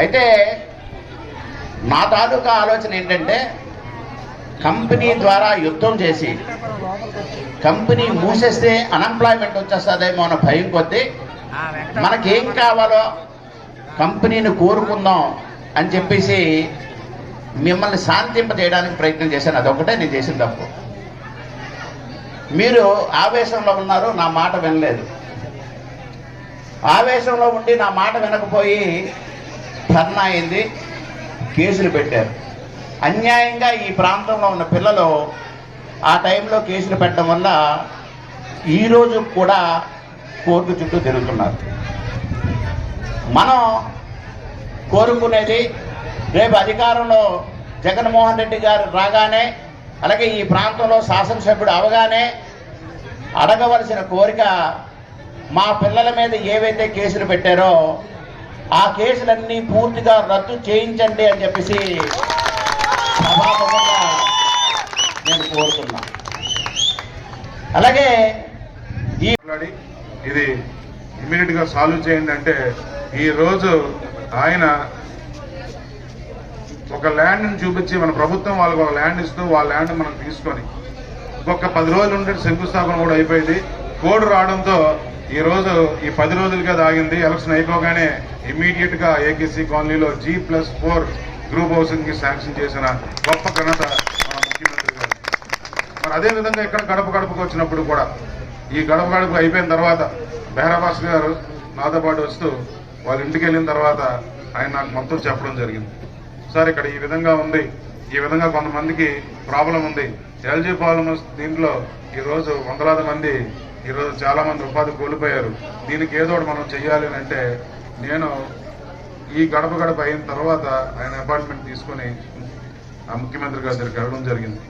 అయితే నా తాలూకా ఆలోచన ఏంటంటే కంపెనీ ద్వారా యుద్ధం చేసి కంపెనీ మూసేస్తే అన్ఎంప్లాయ్మెంట్ వచ్చేస్తుందేమో అన్న భయం కొద్దీ మనకేం కావాలో కంపెనీని కోరుకుందాం అని చెప్పేసి మిమ్మల్ని శాంతింప చేయడానికి ప్రయత్నం చేశాను. అదొకటే నేను చేసిన తప్పు. మీరు ఆవేశంలో ఉన్నారు నా మాట వినలేదు. ఆవేశంలో ఉండి నా మాట వినకపోయి ధర్నా అయింది. కేసులు పెట్టారు. అన్యాయంగా ఈ ప్రాంతంలో ఉన్న పిల్లలు ఆ టైంలో కేసులు పెట్టడం వల్ల ఈరోజు కూడా కోర్టు చుట్టూ తిరుగుతున్నారు. మనం కోరుకునేది రేపు అధికారంలో జగన్మోహన్ రెడ్డి గారు రాగానే అలాగే ఈ ప్రాంతంలో శాసనసభ్యుడు అవగానే అడగవలసిన కోరిక మా పిల్లల మీద ఏవైతే కేసులు పెట్టారో ఆ కేసులన్నీ పూర్తిగా రద్దు చేయించండి అని చెప్పేసి సభాముఖంగా నేను కోరుతున్నా. అలాగే ఈ ఇది ఇమీడియట్గా సాల్వ్ చేయండి అంటే ఈ రోజు ఆయన ఒక ల్యాండ్ని చూపించి మన ప్రభుత్వం వాళ్ళకి ఒక ల్యాండ్ ఇస్తూ వాళ్ళ ల్యాండ్ మనం తీసుకొని ఇంకొక పది రోజులు ఉంటే శంకుస్థాపన కూడా అయిపోయింది. కోడ్ రావడంతో ఈ రోజు ఈ పది రోజులుగా దాగింది. ఎలక్షన్ అయిపోగానే ఇమ్మీడియట్గా ఏకేసీ కాలనీలో జీ ప్లస్ ఫోర్ గ్రూప్ హౌసింగ్కి శాంక్షన్ చేసిన గొప్ప ఘనత మన ముఖ్యమంత్రి గారు. మరి అదే విధంగా ఇక్కడ గడప గడపకు వచ్చినప్పుడు కూడా ఈ గడప గడప అయిపోయిన తర్వాత బెహరాబాస్ గారు నాతో పాటు వస్తూ వాళ్ళ ఇంటికి వెళ్ళిన తర్వాత ఆయన నాకు మొత్తం చెప్పడం జరిగింది. సార్ ఇక్కడ ఈ విధంగా ఉంది. ఈ విధంగా కొంతమందికి ప్రాబ్లం ఉంది. ఎల్జీ పాలమస్ దీంట్లో ఈ రోజు వందలాది మంది ఈ రోజు చాలా మంది ఉపాధి కోల్పోయారు. దీనికి ఏదో ఒకటి మనం చెయ్యాలి అని అంటే నేను ఈ గడప గడప అయిన తర్వాత ఆయన అపాయింట్మెంట్ తీసుకొని ఆ ముఖ్యమంత్రి గారి దగ్గరికి వెళ్ళడం జరిగింది.